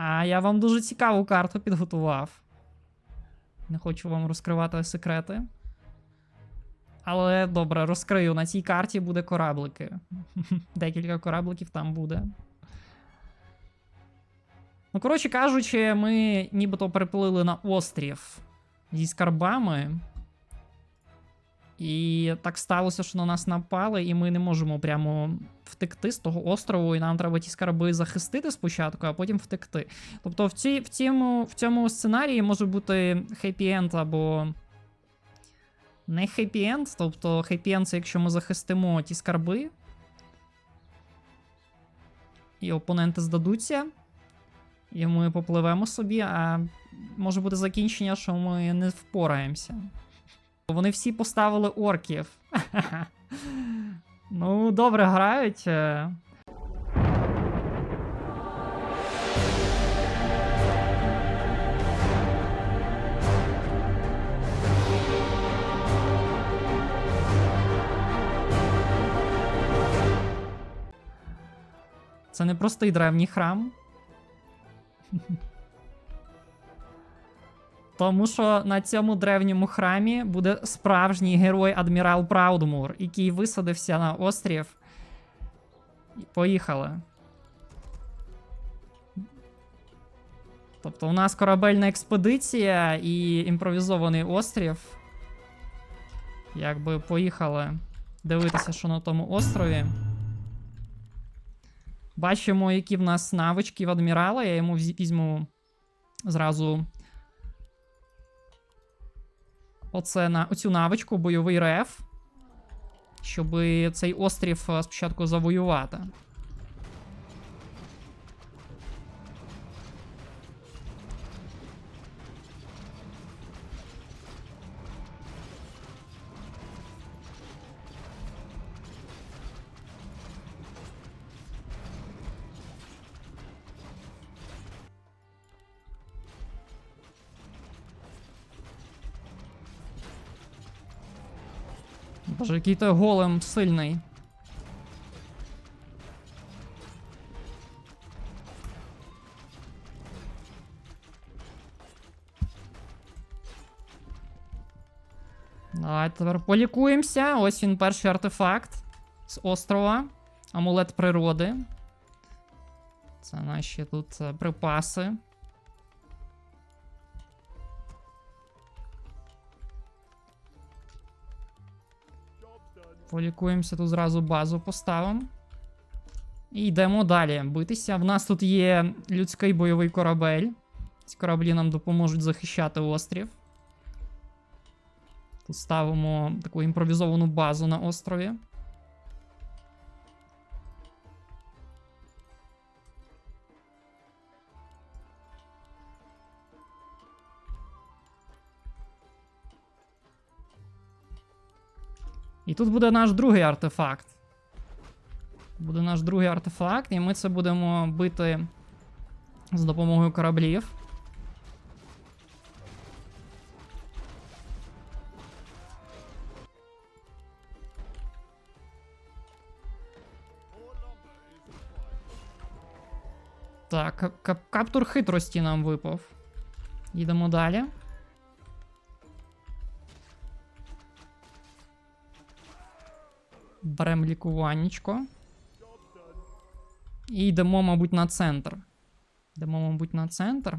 А я вам дуже цікаву карту підготував. Не хочу вам розкривати секрети. Але добре, розкрию. На цій карті буде кораблики. Декілька корабликів там буде. Ну, коротше кажучи, ми нібито приплили на острів зі скарбами. І так сталося, що на нас напали, і ми не можемо прямо втекти з того острову, і нам треба ті скарби захистити спочатку, а потім втекти. Тобто в, ці, в, цьому, в цьому сценарії може бути хеппі-енд або не хеппі-енд. Тобто хеппі-енд це якщо ми захистимо ті скарби, і опоненти здадуться, і ми попливемо собі, а може бути закінчення, що ми не впораємося. Вони всі поставили орків. ну, добре грають. е. Це не простий древній храм. Тому що на цьому древньому храмі буде справжній герой адмірал Праудмур, який висадився на острів. Поїхали. Тобто у нас корабельна експедиція і імпровізований острів. Якби поїхали дивитися, що на тому острові. Бачимо, які в нас навички в адмірала. Я йому візьму зразу оце на оцю навичку, бойовий реф. Щоб цей острів е, спочатку завоювати. Боже, який той голем сильний. Давайте тепер полікуємося. Ось він перший артефакт з острова. Амулет природи. Це наші тут е, припаси. Полікуємося, тут зразу базу поставимо. І йдемо далі битися. В нас тут є людський бойовий корабель. Ці кораблі нам допоможуть захищати острів. Тут ставимо таку імпровізовану базу на острові. І тут буде наш другий артефакт. Буде наш другий артефакт, і ми це будемо бити з допомогою кораблів. Так, кап- кап- каптур хитрості нам випав. Їдемо далі. Беремо лікуваннячко. І йдемо, мабуть, на центр. Йдемо, мабуть, на центр.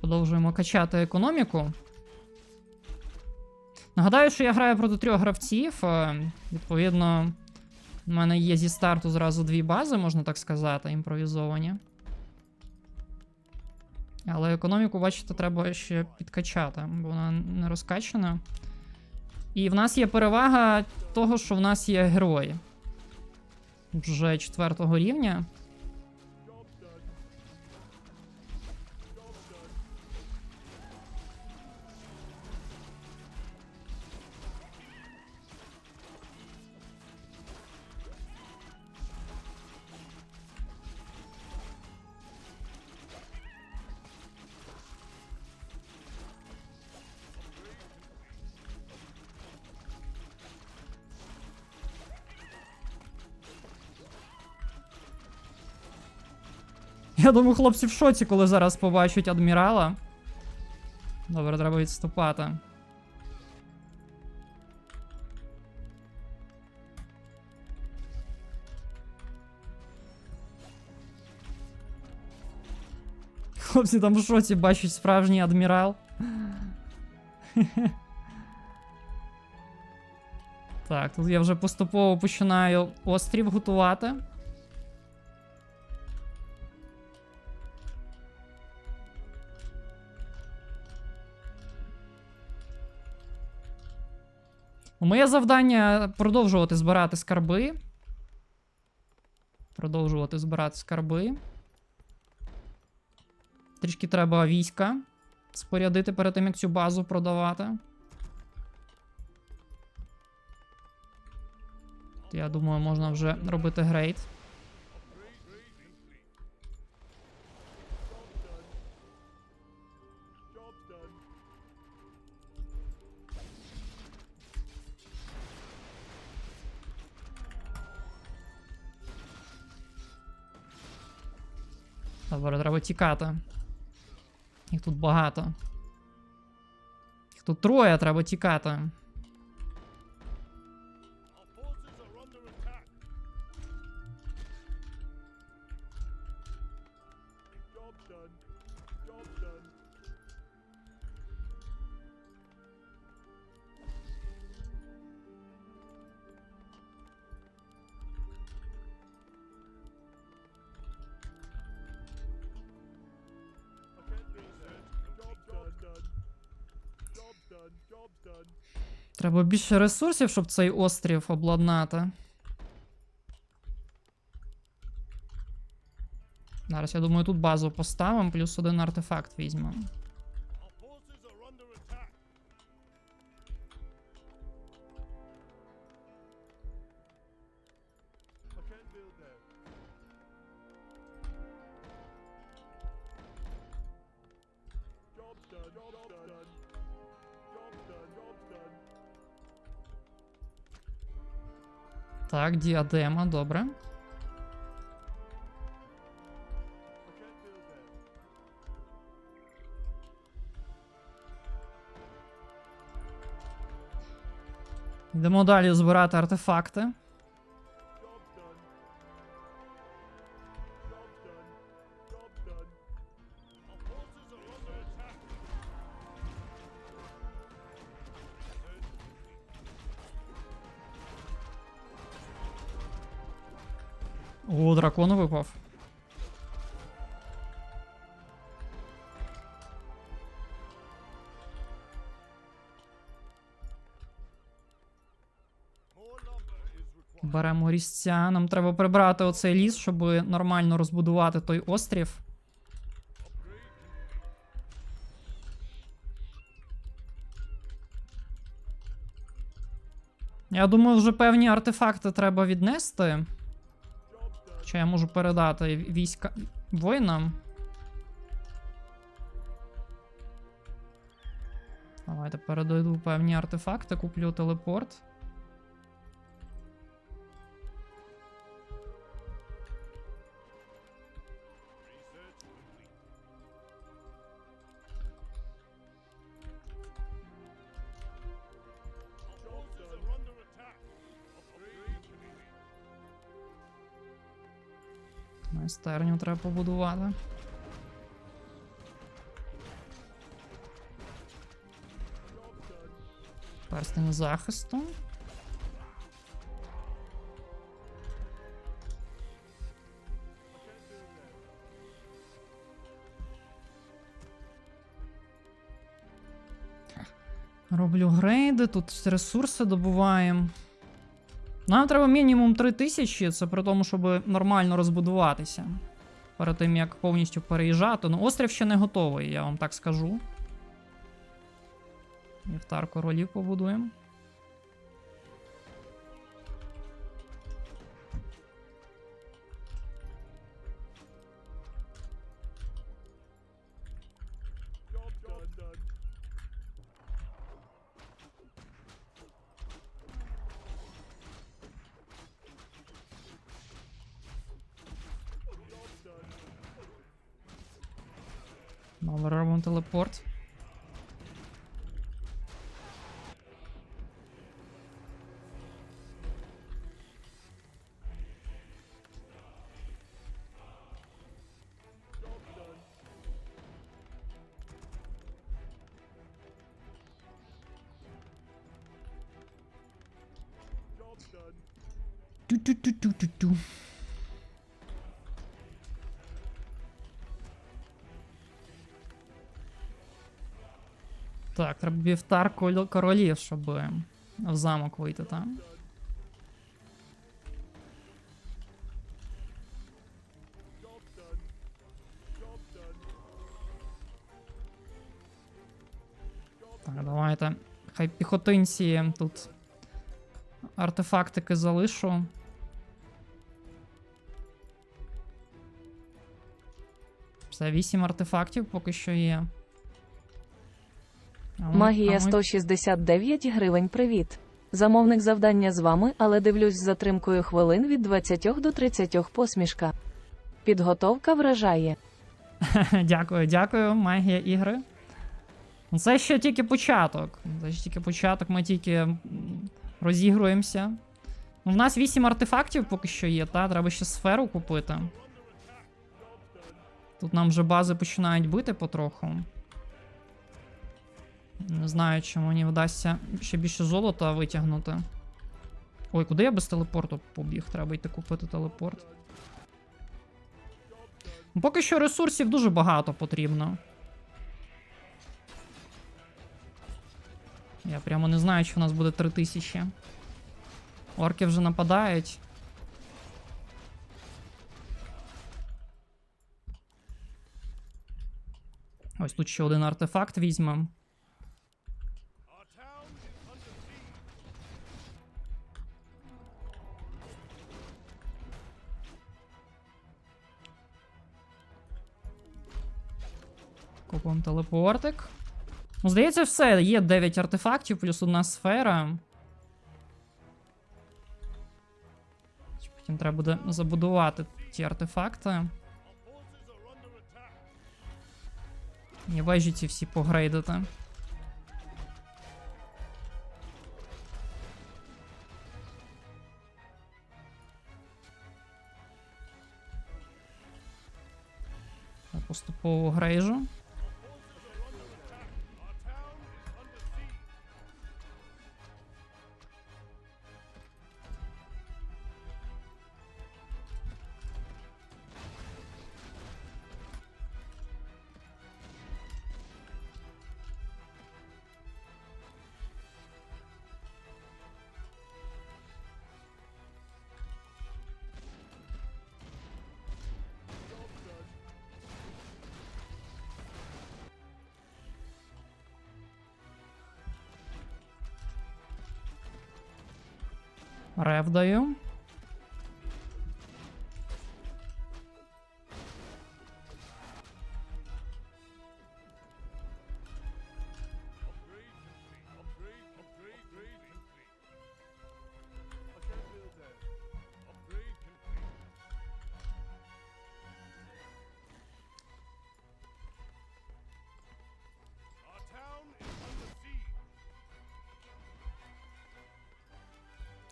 Продовжуємо качати економіку. Нагадаю, що я граю проти трьох гравців. е, Відповідно, в мене є зі старту зразу дві бази, можна так сказати, імпровізовані. Але економіку, бачите, треба ще підкачати, бо вона не розкачана. І в нас є перевага того, що в нас є герої. Вже четвертого рівня. Я думаю, хлопці в шоці, коли зараз побачать адмірала. Добре, треба відступати. Хлопці там в шоці бачать справжній адмірал. Так, тут я вже поступово починаю острів готувати. Моє завдання продовжувати збирати скарби. Продовжувати збирати скарби. Трішки треба війська спорядити перед тим, як цю базу продавати. Я думаю, можна вже робити грейд. Добре, треба тікати. Їх тут багато. Їх тут троє, треба тікати. Треба більше ресурсів, щоб цей острів обладнати. Зараз, я думаю, тут базу поставимо, плюс один артефакт візьмемо. Job done. Job done. Так, діадема, добре. Йдемо далі збирати артефакти. О, випав. Беремо різця. Нам треба прибрати оцей ліс, щоб нормально розбудувати той острів. Я думаю, вже певні артефакти треба віднести. Чи я можу передати війська воїнам? Давайте передаю певні артефакти, куплю телепорт. Майстерню треба побудувати. Перстень захисту. Роблю грейди, тут ресурси добуваємо. Нам треба мінімум 3000, це при тому, щоб нормально розбудуватися. Перед тим як повністю переїжджати. Ну, острів ще не готовий, я вам так скажу. Вівтар королів побудуємо. Добре, робимо телепорт. Так, треба вівтар королів, щоб в замок вийти done. Так, давайте. Хай піхотинці тут артефактики залишу. Все, 8 артефактів поки що є. Магія 169 гривень. Привіт. Замовник завдання з вами, але дивлюсь з затримкою хвилин від 20 до 30 посмішка. Підготовка вражає. дякую, дякую, магія ігри. Ну, Це ще тільки початок. Це ще тільки початок, ми тільки розігруємося. Ну, в нас 8 артефактів поки що є, та? Треба ще сферу купити. Тут нам вже бази починають бити потроху. Не знаю, чи мені вдасться ще більше золота витягнути. Ой, куди я без телепорту побіг? Треба йти купити телепорт. Ну, Поки що ресурсів дуже багато потрібно. Я прямо не знаю, чи в нас буде 3000. Орки вже нападають. Ось тут ще один артефакт візьмемо. Купуємо телепортик. Ну, здається, все. Є 9 артефактів, плюс одна сфера. Потім треба буде забудувати ті артефакти. І вежі ці всі погрейдити. Я поступово грейжу. Рев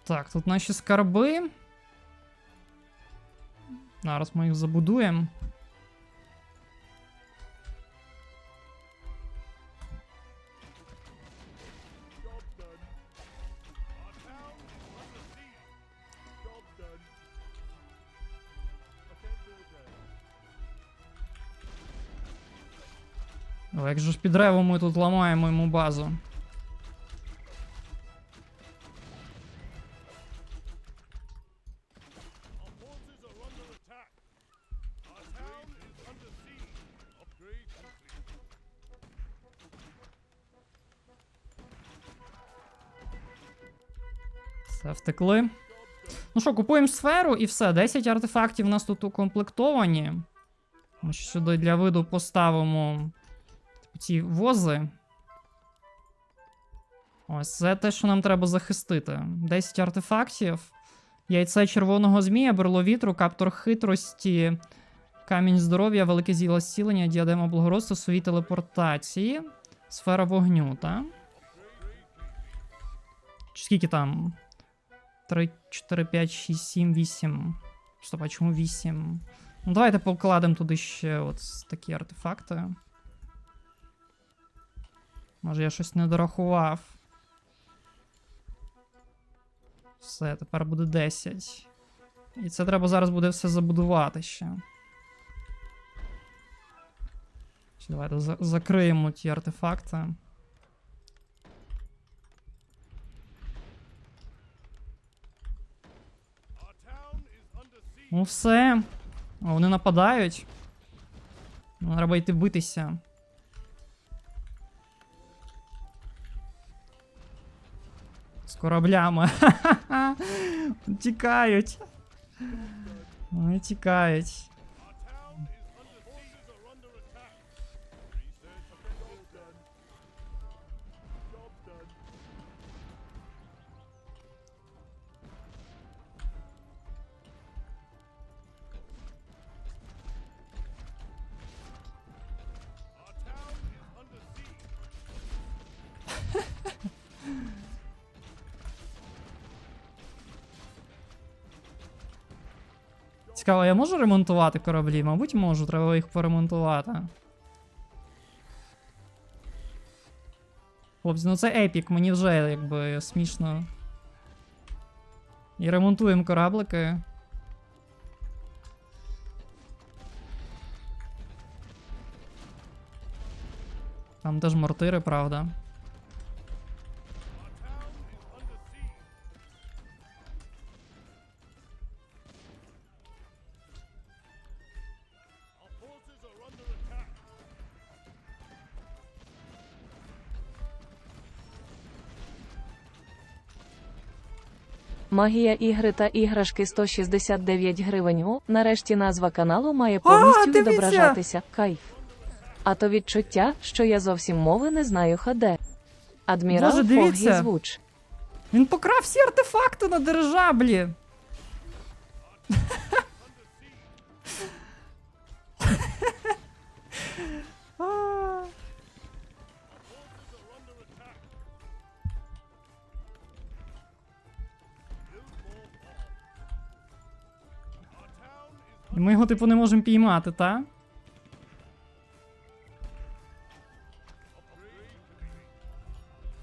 Так, тут наші скарби. Зараз ми їх забудуємо. Job done. Our town is under siege. Job done. I can't build that. О, як же ж під ревом ми тут ламаємо йому базу. Все, втекли. Ну що, купуємо сферу і все. 10 артефактів у нас тут укомплектовані. Ми сюди для виду поставимо типу, ці вози. Ось, це те, що нам треба захистити. 10 артефактів. Яйце червоного змія, берло вітру, каптор хитрості, Камінь здоров'я, велике зіло зцілення, діадема благородства, сові телепортації, сфера вогню, так? Скільки там? 3, 4, 5, 6, 7, 8. Стоп, а чому 8? Ну, давайте покладемо туди ще от такі артефакти. Може, я щось не дорахував. Все, тепер буде 10. І це треба зараз буде все забудувати ще. Давайте за- закриємо ті артефакти. Ну все. Вони нападають. Треба йти битися. З кораблями. Тікають. Вони тікають. Цікаво, я можу ремонтувати кораблі? Мабуть, можу, треба їх поремонтувати. Хлопці, ну це епік, мені вже якби смішно. І ремонтуємо кораблики. Там теж мортири, правда. Магія ігри та іграшки 169 гривень. О, нарешті назва каналу має повністю а, відображатися. Кайф. А то відчуття, що я зовсім мови не знаю хаде. Адмірал Боже, дивіться! Фогі звуч. Він покрав всі артефакти на дирижаблі. Ми його, типу, не можемо піймати, та?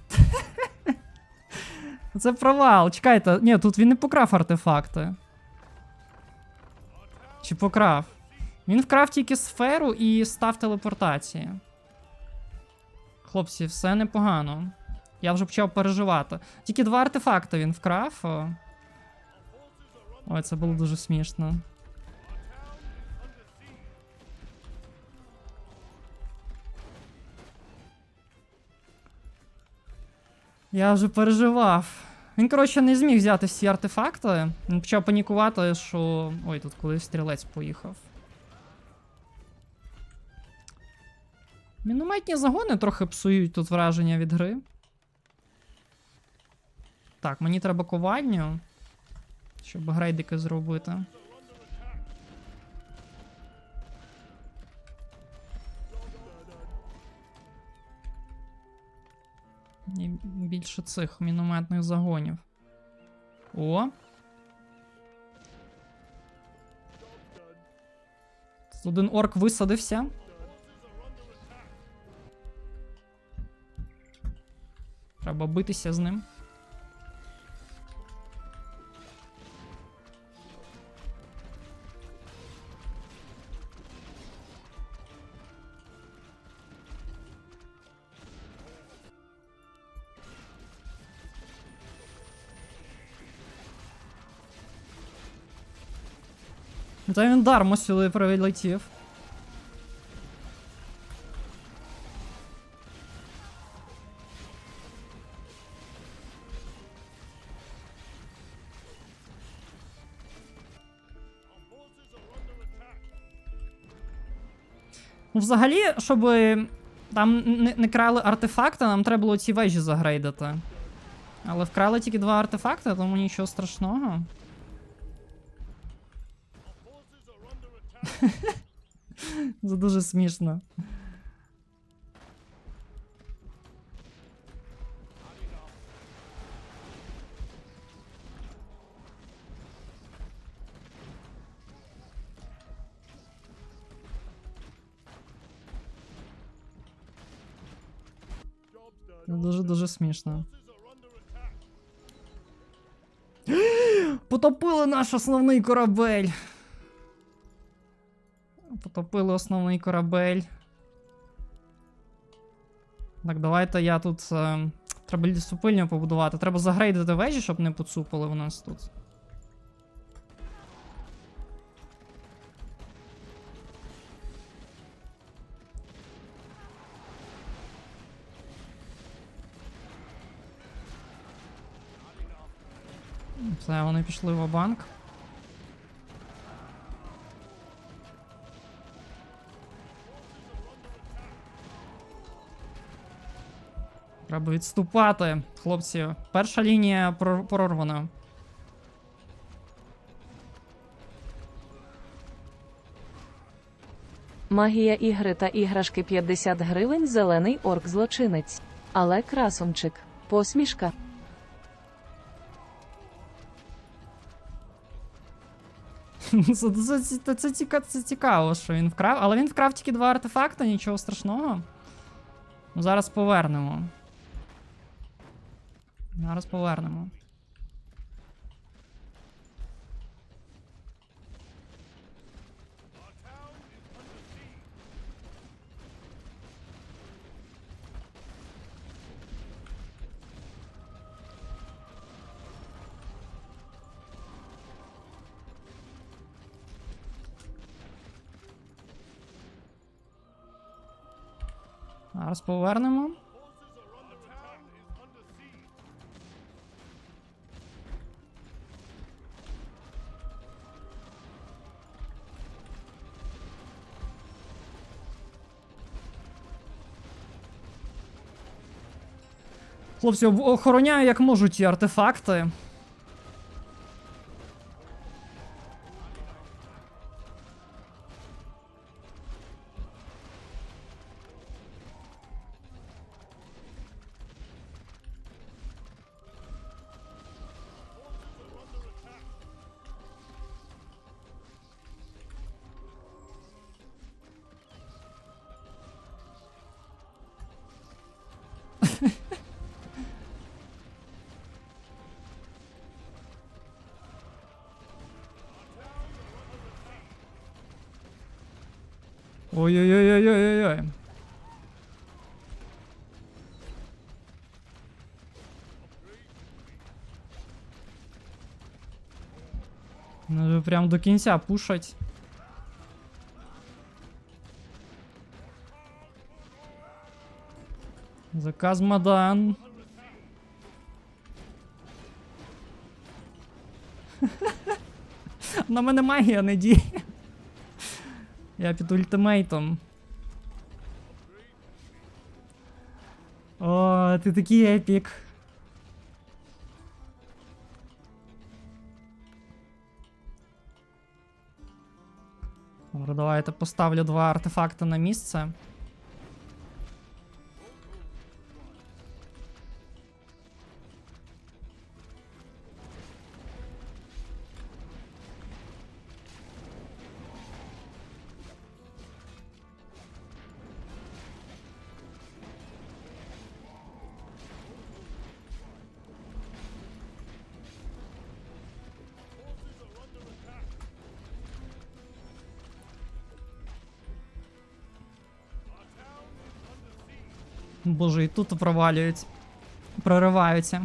Це провал. Чекайте, ні, тут він не покрав артефакти. Чи покрав? Він вкрав тільки сферу і став телепортації. Хлопці, все непогано. Я вже почав переживати. Тільки два артефакти він вкрав. Ой, це було дуже смішно. Я вже переживав. Він, коротше, не зміг взяти всі артефакти. Він почав панікувати, що. Ой, тут колись стрілець поїхав. Мінометні загони трохи псують тут враження від гри. Так, мені треба ковальню, щоб грейдики зробити. І більше цих мінометних загонів. О. Тут один орк висадився. Треба битися з ним. Та він дармо сюди прилетів. Ну, взагалі, щоб там не, не крали артефакти, нам треба було ці вежі загрейдити. Але вкрали тільки два артефакти, тому нічого страшного. Це дуже смішно. Дуже-дуже смішно. Потопили наш основний корабель. Потопили основний корабель. Так, давайте я тут. Е, треба лісопильню побудувати. Треба загрейдити вежі, щоб не поцупили в нас тут. Все, вони пішли в банк. Треба відступати, хлопці. Перша лінія прорвана. Магія ігри та іграшки 50 гривень зелений орк злочинець. Але красунчик. Посмішка. це, це, це, це, це цікаво, що він вкрав. Але він вкрав тільки два артефакти, нічого страшного. Ну, зараз повернемо. Зараз повернемо. Зараз повернемо. Хлопці, охороняю як можуть ті артефакти. Ой-ой-ой-ой-ой-ой. Ну, прям до кінця пушать. Заказ Мадан. На мене магія не діє. Я під ультимейтом. О, ти такий епік. Добре, давайте поставлю два артефакти на місце. Боже, і тут провалюють. Прориваються.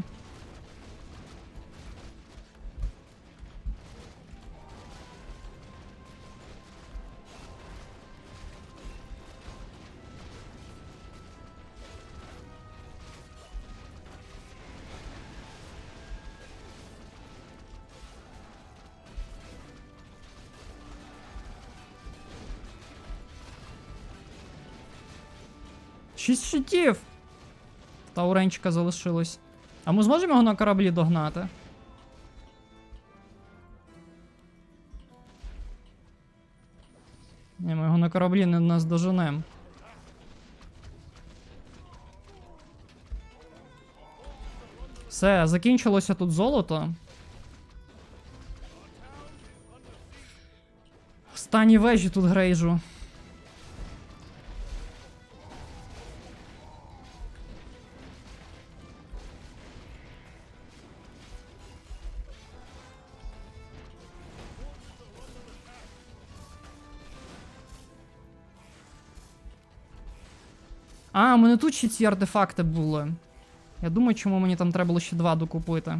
Шість щитів! Та уренчика залишилось. А ми зможемо його на кораблі догнати? Ні, ми його на кораблі не нас наздоженем. Все, закінчилося тут золото. Останні вежі тут грейжу. А, мене тут ще ці артефакти були. Я думаю, чому мені там треба було ще два докупити.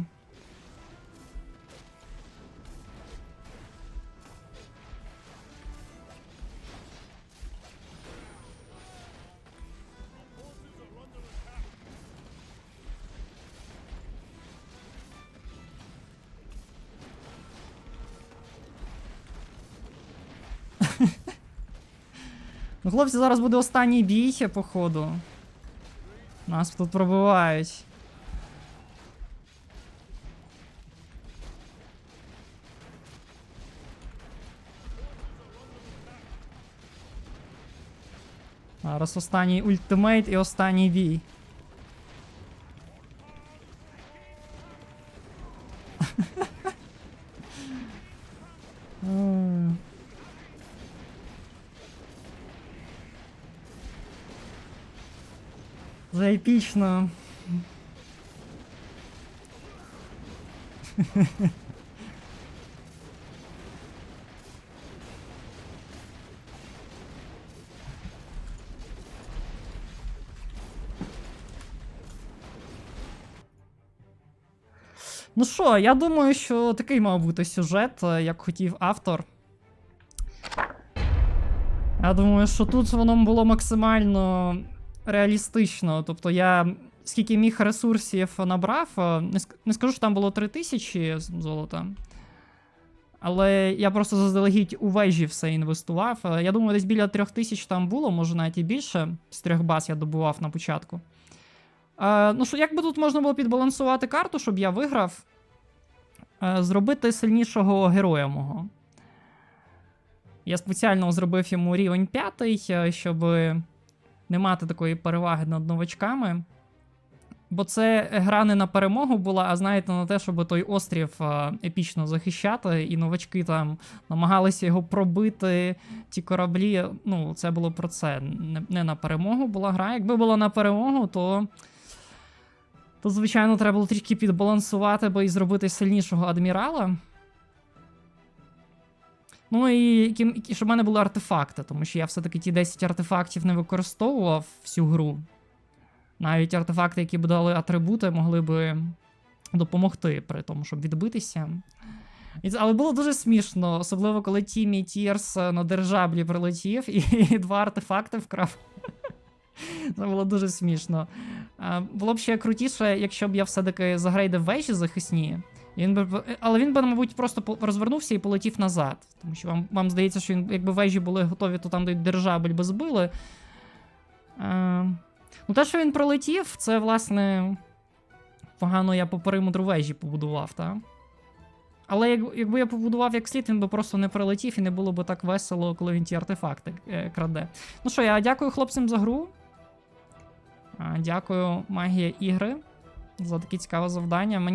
хлопці, зараз буде останній бій, походу. Нас тут пробивають. Зараз останній ультимейт і останній бій. За епічно. Ну що, я думаю, що такий мав бути сюжет, е, як хотів автор. Я думаю, що тут воно було максимально реалістично. Тобто я скільки міг ресурсів набрав, е, не, скажу, що там було 3000 з- золота. Але я просто заздалегідь у вежі все інвестував. Е, Я думаю, десь біля 3000 там було, може навіть і більше. З трьох баз я добував на початку. Е, ну що, як би тут можна було підбалансувати карту, щоб я виграв? Е, зробити сильнішого героя мого. Я спеціально зробив йому рівень 5, щоб не мати такої переваги над новачками. Бо це гра не на перемогу була, а знаєте, на те, щоб той острів е, епічно захищати, і новачки там намагалися його пробити, ті кораблі. Ну, це було про це. Не, на перемогу була гра. Якби була на перемогу, то. То, звичайно, треба було трішки підбалансувати, бо і зробити сильнішого адмірала. Ну і і щоб в мене були артефакти, тому що я все-таки ті 10 артефактів не використовував всю гру. Навіть артефакти, які б дали атрибути, могли би допомогти при тому, щоб відбитися. Але було дуже смішно, особливо коли Тімі Тірс на держаблі прилетів і, і два артефакти вкрав. Це було дуже смішно. Було б ще крутіше, якщо б я все-таки загрейдив вежі захисні. Він би, але він би, мабуть, просто розвернувся і полетів назад. Тому що вам, вам здається, що він, якби вежі були готові, то там де держабель би збили. Е, ну, те, що він пролетів, це, власне, погано я по периметру вежі побудував, так? Але як, якби я побудував як слід, він би просто не прилетів і не було б так весело, коли він ті артефакти е, краде. Ну що, я дякую хлопцям за гру. А, Дякую, магія ігри, за таке цікаве завдання.